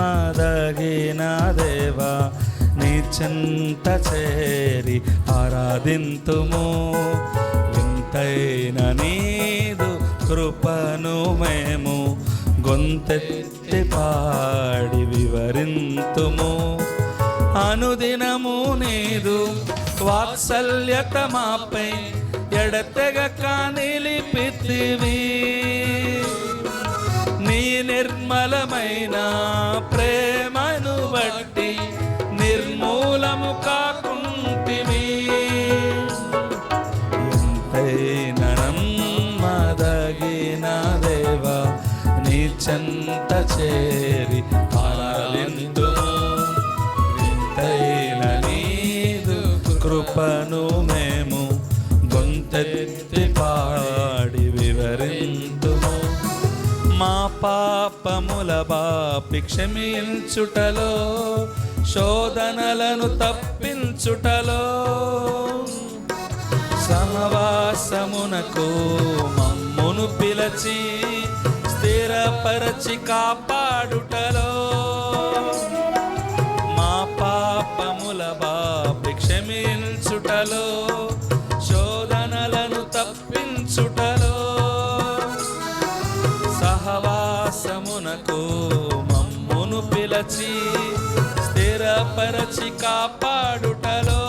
మదగిన దేవా నిచ్చంత చేరి ఆరాధింతుము. వింతైన నీదు కృపను మేము గొంతెత్తి పాడి వివరింతుము. అనుదినము నీదు వాత్సల్యత మాపై ఎడతెగక నిలిపితివి. చెంత చేరి ఆరాధింతుము వింతైన నీదు కృపను మేము గొంతెత్తి పాడి వివరింతుము. మా పాపముల బాపి క్షమించుటలో శోధనలను తప్పించుటలో. సమవాసమునకు మమ్మును పిలచి స్థిరపరచి కాపాడుటలో. మా పాపముల బాపి క్షమించుటలో శోధనలను తప్పించుటలో. సహవాసమునకు మమ్మును పిలచి స్థిరపరచి కాపాడుటలో.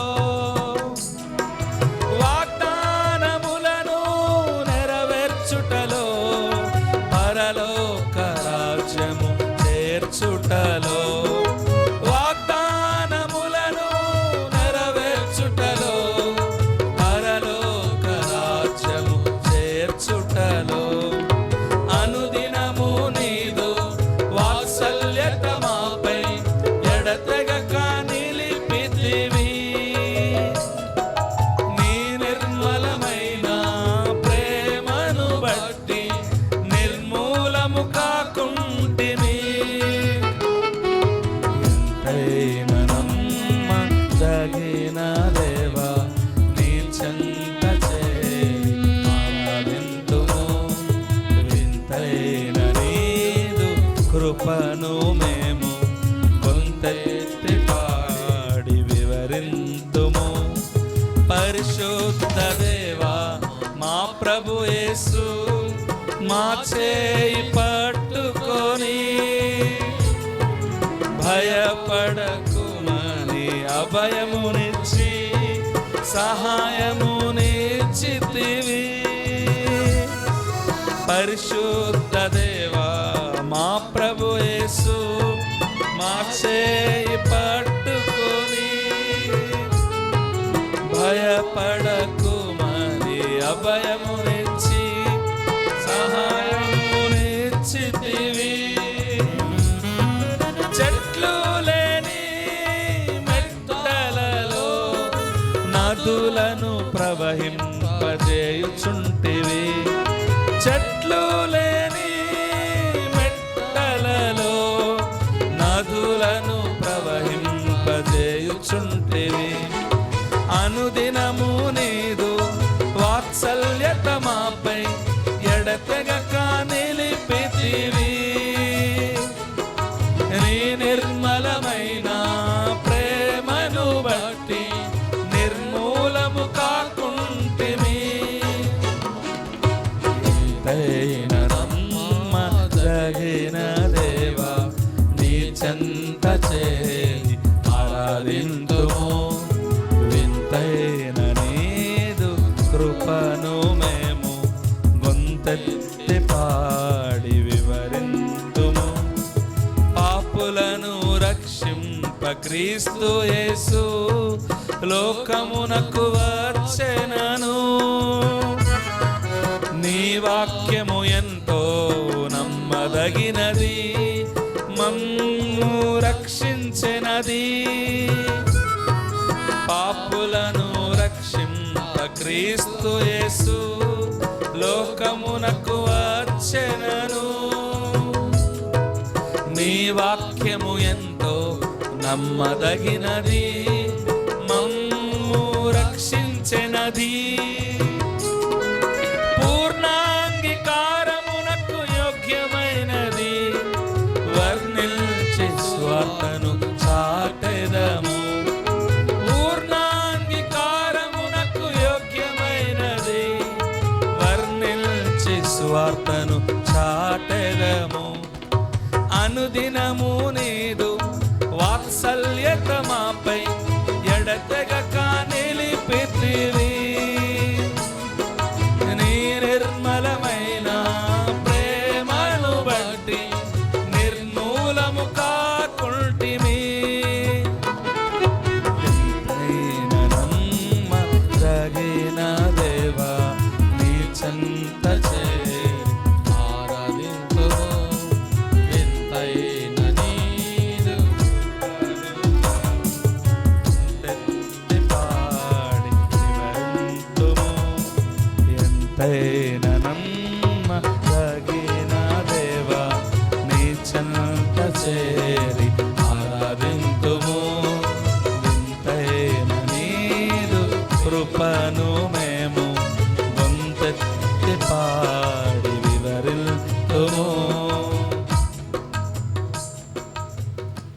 కృపను మేము కొంతెత్తి పాడి వివరిందుము పరిశుద్ధ దేవా మా ప్రభు యేసు మా చేయి పట్టుకొని భయపడకుమని అభయమునిచ్చి సహాయమునిచ్చితివి. పరిశుద్ధ దేవా అభయమునిచ్చి సహాయమునిచ్చితివి చెట్లు లేని మెట్టలలో నదులను ప్రవహింపజేయుచుంటివి వాత్సల్యత మాపై ఎడతెగక నిలిపితివి నీ నిర్మలమైన ప్రేమను బట్టి నిర్మూలము కాకుంటిమి. తైన నమ్మదగిన దేవా నీ చెంత చేరి ఆరాధించ పాపులను రక్షింప క్రీస్తు యేసు. లోకమునకు వచ్చెనను. నీ వాక్యము ఎంతో నమ్మదగినది. మమ్ము రక్షించెనది. పాపులను రక్షింప క్రీస్తు యేసు. లోకమునకు నమ్మదగినది మమ్ము రక్షించినది. పూర్ణాంగీకారమునకు యోగ్యమైనది వర్ణించి స్వార్థను చాటెదము. పూర్ణాంగీకారమునకు యోగ్యమైనది వర్ణించి స్వార్థను చాటెదము. అనుదినము నీదు వాత్సల్యత మాపై ఎడతెగక నిలిపితివి నీ నిర్మలమైన ప్రేమను బట్టి నిర్మూలము కాకుంటిమి. ఎంతైన నమ్మదగిన దేవా నీ చెంత చేరి ఎంతైన నమ్మదగిన దేవా నీ చెంత చేరి ఆరాధింతుము వింతైన నీదు కృపను మేము